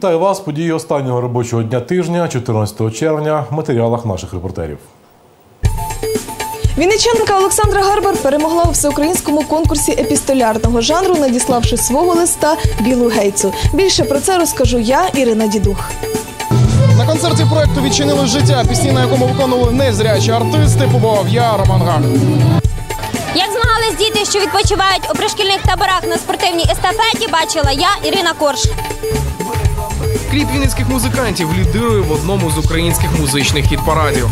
Вітаю вас. Події останнього робочого дня тижня, 14 червня, в матеріалах наших репортерів. Вінничанка Олександра Гарбар перемогла у всеукраїнському конкурсі епістолярного жанру, надіславши свого листа Білу Гейтсу. Більше про це розкажу я, Ірина Дідух. На концерті проекту відчинили життя. Пісні, на якому виконували незрячі артисти, побував я, Роман Гак. Як змагались діти, що відпочивають у пришкільних таборах на спортивній естафеті, бачила я, Ірина Корж. Кліп вінницьких музикантів лідирує в одному з українських музичних хіт-парадів.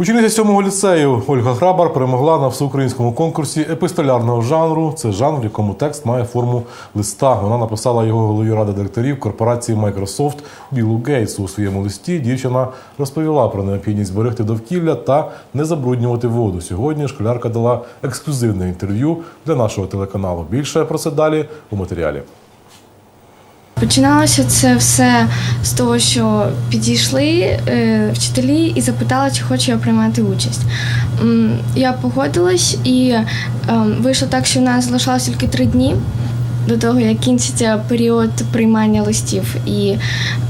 Учениця 7-го ліцею Ольга Грабар перемогла на всеукраїнському конкурсі епістолярного жанру. Це жанр, в якому текст має форму листа. Вона написала його голові ради директорів корпорації Microsoft Білу Гейтсу. У своєму листі дівчина розповіла про необхідність зберегти довкілля та не забруднювати воду. Сьогодні школярка дала ексклюзивне інтерв'ю для нашого телеканалу. Більше про це далі у матеріалі. Починалося це все з того, що підійшли е, вчителі і запитали, чи хочу я приймати участь. Я погодилась і е, вийшло так, що в нас залишалось тільки три дні до того, як кінчиться період приймання листів. І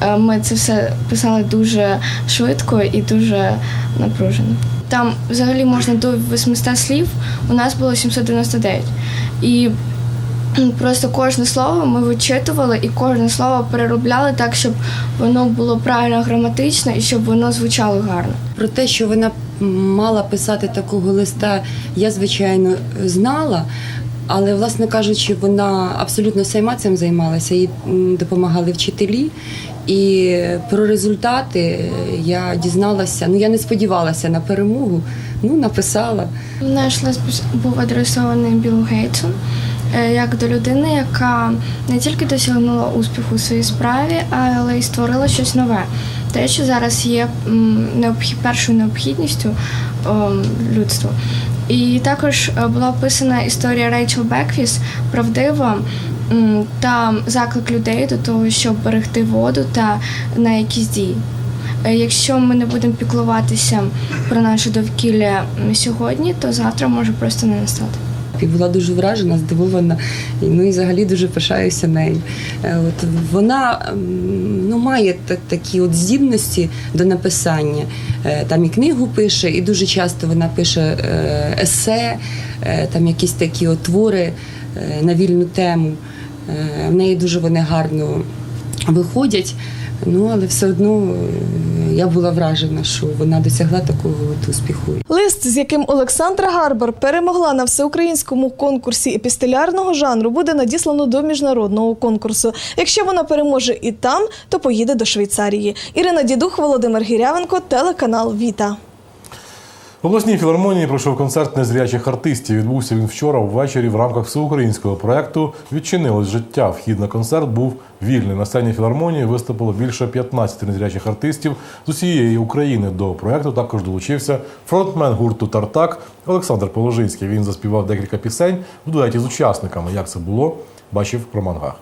е, ми це все писали дуже швидко і дуже напружено. Там взагалі можна до 800 слів, у нас було 799. І Просто кожне слово ми вичитували і кожне слово переробляли так, щоб воно було правильно граматично і щоб воно звучало гарно. Про те, що вона мала писати такого листа, я звичайно знала. Але, власне кажучи, вона абсолютно сама цим займалася, їй допомагали вчителі. І про результати я дізналася. Ну я не сподівалася на перемогу. Ну написала. Наш лист був адресований Білу Гейтсу як до людини, яка не тільки досягнула успіху у своїй справі, але й створила щось нове. Те, що зараз є необхід, першою необхідністю людства. І також е, була описана історія Рейчел Беквіс, правдива та заклик людей до того, щоб берегти воду та на якісь дії. Е, Якщо ми не будемо піклуватися про наше довкілля сьогодні, то завтра може просто не настати. І була дуже вражена, здивована. І, ну і взагалі дуже пишаюся нею. Е, От вона ну, має такі от здібності до написання. Е, Там і книгу пише, і дуже часто вона пише е, есе, там якісь такі от твори на вільну тему. В неї дуже вони гарно виходять. Ну, але все одно е, я була вражена, що вона досягла такого от успіху. Лист, з яким Олександра Гарбар перемогла на всеукраїнському конкурсі епістолярного жанру, буде надіслано до міжнародного конкурсу. Якщо вона переможе і там, то поїде до Швейцарії. Ірина Дідух, Володимир Гірявенко, телеканал Віта. В обласній філармонії пройшов концерт незрячих артистів. Відбувся він вчора ввечері в рамках всеукраїнського проекту Відчинилось життя. Вхід на концерт був вільний. На сцені філармонії виступило більше 15 незрячих артистів з усієї України. До проекту також долучився фронтмен гурту Тартак Олександр Положинський. Він заспівав декілька пісень в дуеті з учасниками. Як це було, бачив Роман Гах.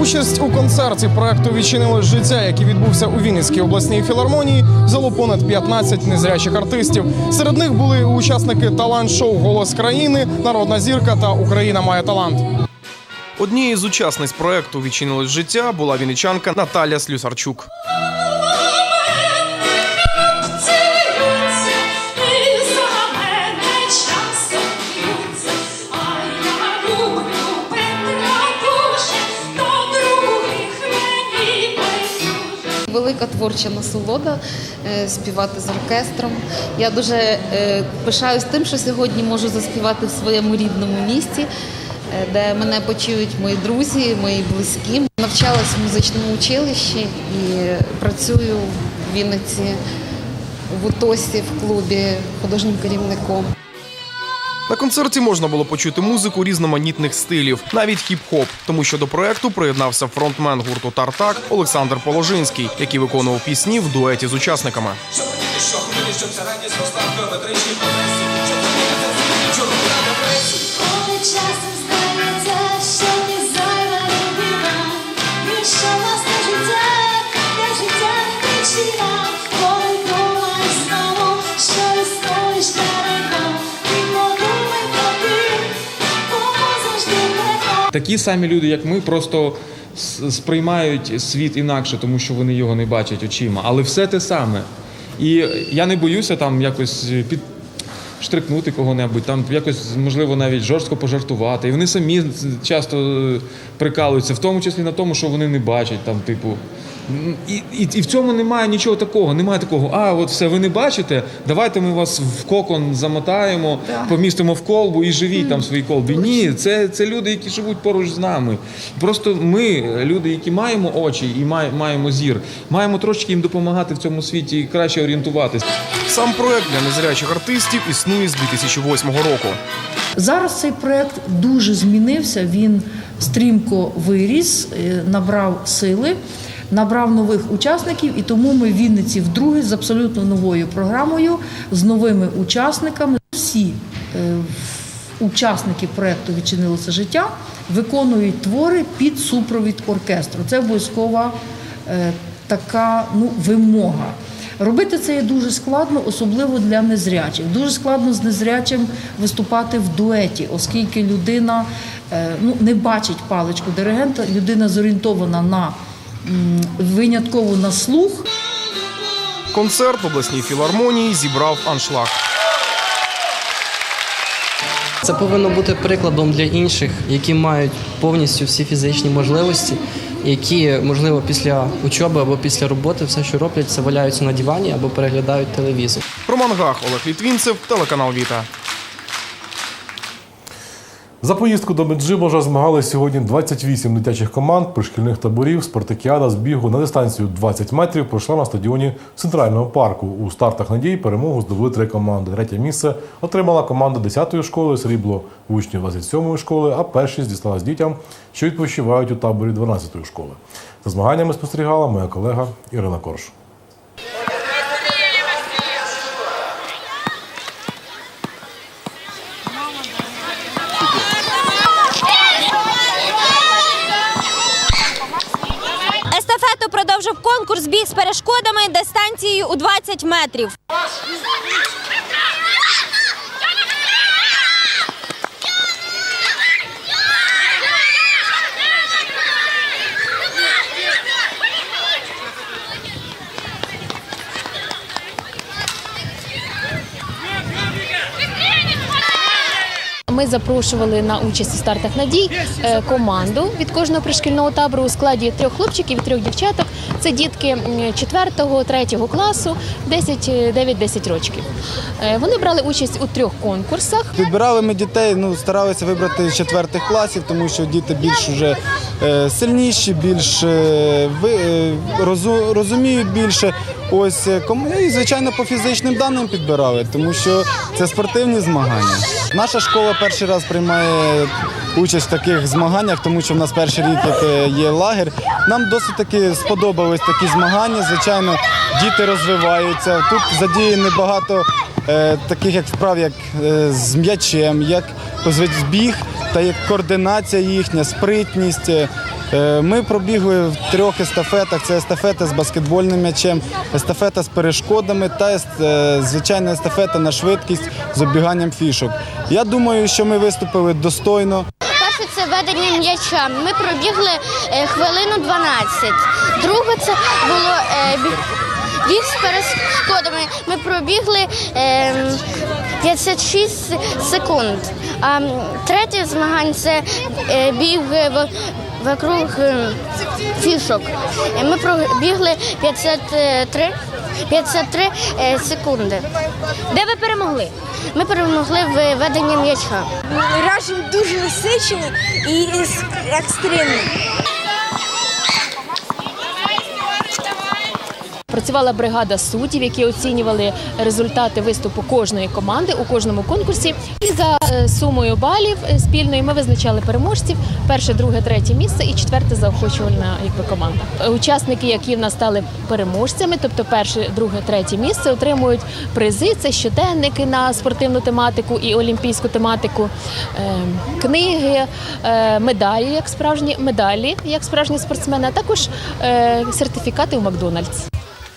Участь у концерті проекту відчинили життя, який відбувся у Вінницькій обласній філармонії. Взяло понад 15 незрячих артистів. Серед них були учасники талант-шоу Голос країни, Народна зірка та Україна має талант. Однією з учасниць проекту відчинилось життя була вінничанка Наталя Слюсарчук. Творча насолода е, співати з оркестром. Я дуже е, пишаюсь тим, що сьогодні можу заспівати в своєму рідному місті, е, де мене почують мої друзі, мої близькі. Навчалась в музичному училищі і працюю в Вінниці в УТОСі в клубі художнім керівником. На концерті можна було почути музику різноманітних стилів, навіть хіп-хоп, тому що до проекту приєднався фронтмен гурту Тартак Олександр Положинський, який виконував пісні в дуеті з учасниками. Такі самі люди, як ми, просто сприймають світ інакше, тому що вони його не бачать очима. Але все те саме. І я не боюся там якось під. Штрикнути кого-небудь, там якось можливо навіть жорстко пожартувати. І вони самі часто е, прикалуються, в тому числі на тому, що вони не бачать там, типу. І, і, і в цьому немає нічого такого. Немає такого, а от все, ви не бачите. Давайте ми вас в кокон замотаємо, помістимо в колбу і живіть там в своїй колбі. Ні, це, це люди, які живуть поруч з нами. Просто ми, люди, які маємо очі і має- маємо зір, маємо трошки їм допомагати в цьому світі і краще орієнтуватися. Сам проект для незрячих артистів існує з 2008 року. Зараз цей проект дуже змінився. Він стрімко виріс, е, набрав сили, набрав нових учасників, і тому ми в Вінниці вдруге з абсолютно новою програмою, з новими учасниками. Всі е, учасники проекту Відчинилося життя виконують твори під супровід оркестру. Це обов'язкова е, така ну, вимога. Робити це є дуже складно, особливо для незрячих. Дуже складно з незрячим виступати в дуеті, оскільки людина е, ну, не бачить паличку диригента, людина зорієнтована на винятково на слух. Концерт в обласній філармонії зібрав аншлаг. Це повинно бути прикладом для інших, які мають повністю всі фізичні можливості, які, можливо, після учоби або після роботи все, що роблять, це валяються на дивані або переглядають телевізор. Роман Гах, Олег Літвінцев, телеканал Віта. За поїздку до Меджибожа змагались сьогодні 28 дитячих команд пришкільних таборів. Спартакіада з бігу на дистанцію 20 метрів пройшла на стадіоні центрального парку. У стартах надій перемогу здобули три команди. Третє місце отримала команда 10-ї школи, срібло учнів 27-ї школи, а першість дісталась дітям, що відпочивають у таборі 12-ї школи. За змаганнями спостерігала моя колега Ірина Корш. Естафету продовжив конкурс біг з перешкодами дистанцією у 20 метрів. Ми запрошували на участь у стартах надій е, команду від кожного пришкільного табору у складі трьох хлопчиків і трьох дівчаток. Це дітки 4-3 класу, 10, 9-10 років. Е, Вони брали участь у трьох конкурсах. Підбирали ми дітей, ну старалися вибрати з четвертих класів, тому що діти більш вже е, сильніші, більш е, е, розуміють більше. Ось е, кому і звичайно по фізичним даним підбирали, тому що це спортивні змагання. Наша школа перший раз приймає участь в таких змаганнях, тому що в нас перший рік як е, є лагерь. Нам досить таки сподобались такі змагання. Звичайно, діти розвиваються. Тут задіяні багато е, таких як вправ, як е, з м'ячем, як збіг та як координація їхня, спритність. Е, Ми пробігли в трьох естафетах: це естафета з баскетбольним м'ячем, естафета з перешкодами та е, звичайна естафета на швидкість з обіганням фішок. Я думаю, що ми виступили достойно. Ведення м'яча. Ми пробігли е, хвилину 12. Друге це було е, біг, з перешкодами. Ми пробігли е, 56 секунд. А третє змагання це е, біг вокруг е, фішок. Ми пробігли 53, 53 е, секунди. Де ви перемогли? Ми перемогли в веденні м'яча. Режим дуже насичений і екстремний. Працювала бригада суддів, які оцінювали результати виступу кожної команди у кожному конкурсі. І за е, сумою балів е, спільної ми визначали переможців: перше, друге, третє місце і четверте заохочувальна якби команда. Учасники, які в нас стали переможцями, тобто перше, друге, третє місце, отримують призи. Це щоденники на спортивну тематику і олімпійську тематику, е, книги, медалі, як справжні медалі, як справжні спортсмени, а також сертифікати у Макдональдс.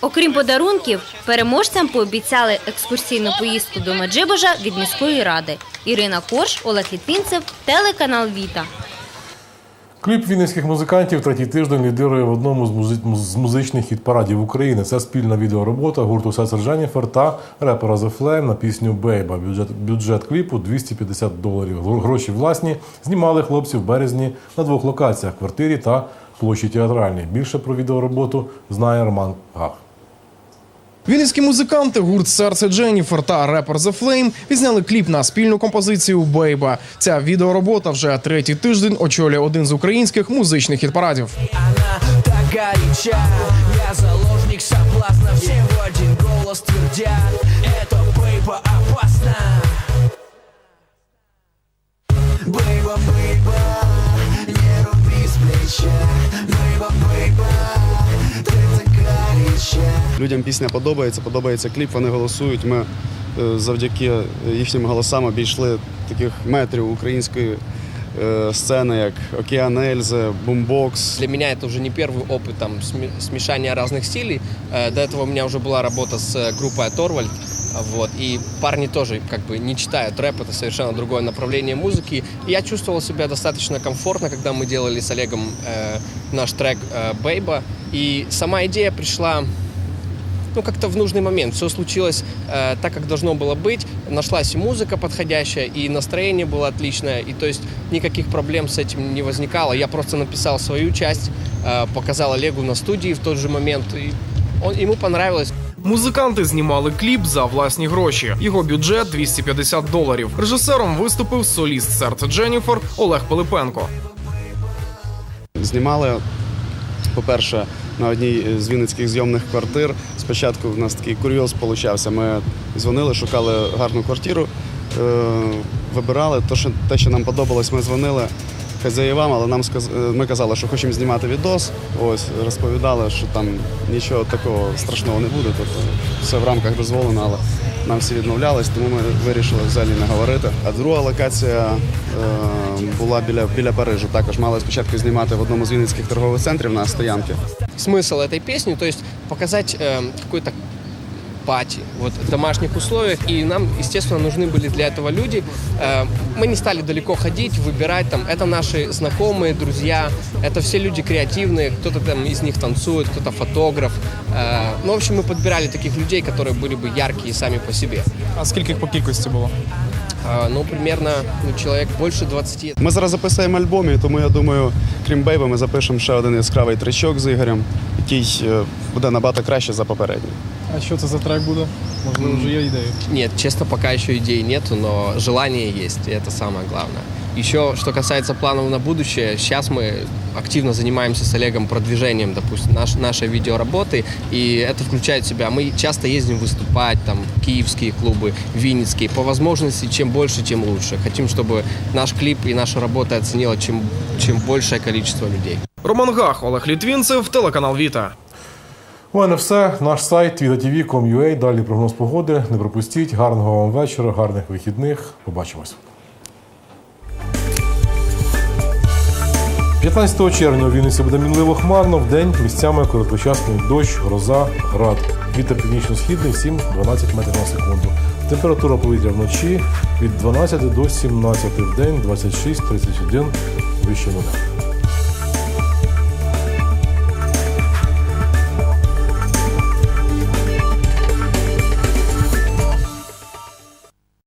Окрім подарунків, переможцям пообіцяли екскурсійну поїздку до Меджибожа від міської ради. Ірина Корж, Олег Літвінцев, телеканал Віта. Кліп вінницьких музикантів третій тиждень лідирує в одному з, музи- музичних хіт-парадів України. Це спільна відеоробота гурту Сесер Дженніфер та репера The Flame на пісню Бейба. Бюджет, бюджет кліпу 250 доларів. Гроші власні знімали хлопці в березні на двох локаціях квартирі та площі театральній. Більше про відеороботу знає Роман Гах. Вінницькі музиканти, гурт Серце Дженніфер та репер The Flame відзняли кліп на спільну композицію Бейба. Ця відеоробота вже третій тиждень очолює один з українських музичних хіт-парадів. бейба Бейба, бейба Бейба, бейба Ты так Людям пісня подобається, подобається кліп, вони голосують. Ми е, завдяки їхнім голосам обійшли таких метрів української е, сцени, як Океан Ельзи, Бумбокс. Для меня это уже не первый опыт там сме- смешания разных стилей. Э, До этого у меня уже была работа с э, группой Торвальд. Вот, и парни тоже как бы не читают рэп, это совершенно другое направление музыки. И я чувствовал себя достаточно комфортно, когда мы делали с Олегом э, наш трек э, «Бейба». И сама идея пришла ну, как-то в нужный момент. Все случилось э, так, как должно было быть. Нашлась и музыка подходящая, и настроение было отличное. И то есть никаких проблем с этим не возникало. Я просто написал свою часть, э, показал Олегу на студии в тот же момент. И он, ему понравилось. Музиканти знімали кліп за власні гроші. Його бюджет 250 доларів. Режисером виступив соліст серце Дженніфер Олег Пилипенко. Знімали, по-перше, на одній з вінницьких зйомних квартир. Спочатку в нас такий курйоз получався. Ми дзвонили, шукали гарну квартиру, е, вибирали те, що, нам подобалось, ми дзвонили хазяївам, але нам сказ... е, ми казали, що хочемо знімати відос. Ось розповідали, що там нічого такого страшного не буде. Тобто все в рамках дозволено, але нам всі відмовлялись, тому ми вирішили взагалі не говорити. А друга локація е, була біля, біля Парижу. Також мали спочатку знімати в одному з вінницьких торгових центрів на стоянці. Смысл этой песни, то есть показать э, какой-то пати вот, в домашних условиях. И нам, естественно, нужны были для этого люди. Э, мы не стали далеко ходить, выбирать там. Это наши знакомые, друзья. Это все люди креативные. Кто-то там из них танцует, кто-то фотограф. Э, ну, в общем, мы подбирали таких людей, которые были бы яркие сами по себе. А скільки по кількості було? Ну, примерно ну, чоловік більше 20. Ми зараз записуємо альбом, і тому я думаю, крім Бейба, ми запишемо ще один яскравий тричок з Ігорем, який е, буде набагато краще за попередній. А що це за трек буде? Можливо, вже є ідеї. Ні, чесно, пока що ідеї немає, але бажання є, і це самое главное. Еще, что касается планов на будущее, сейчас мы активно занимаемся с Олегом продвижением, допустим, наш, нашей видеоработы, и это включает в себя. Мы часто ездим выступать, там, киевские клубы, винницкие. По возможности, чем больше, тем лучше. Хотим, чтобы наш клип и наша работа оценила чем, чем большее количество людей. Роман Гах, Олег Літвінцев, телеканал Віта. У мене все. Наш сайт vidatv.com.ua. Далі прогноз погоди. Не пропустіть. Гарного вам вечора, гарних вихідних. Побачимось. 15 червня у Вінниці буде мінливо хмарно. В день місцями короткочасний дощ, гроза, град. Вітер північно-східний 7-12 метрів на секунду. Температура повітря вночі від 12 до 17 в день 26-31 вище нуля.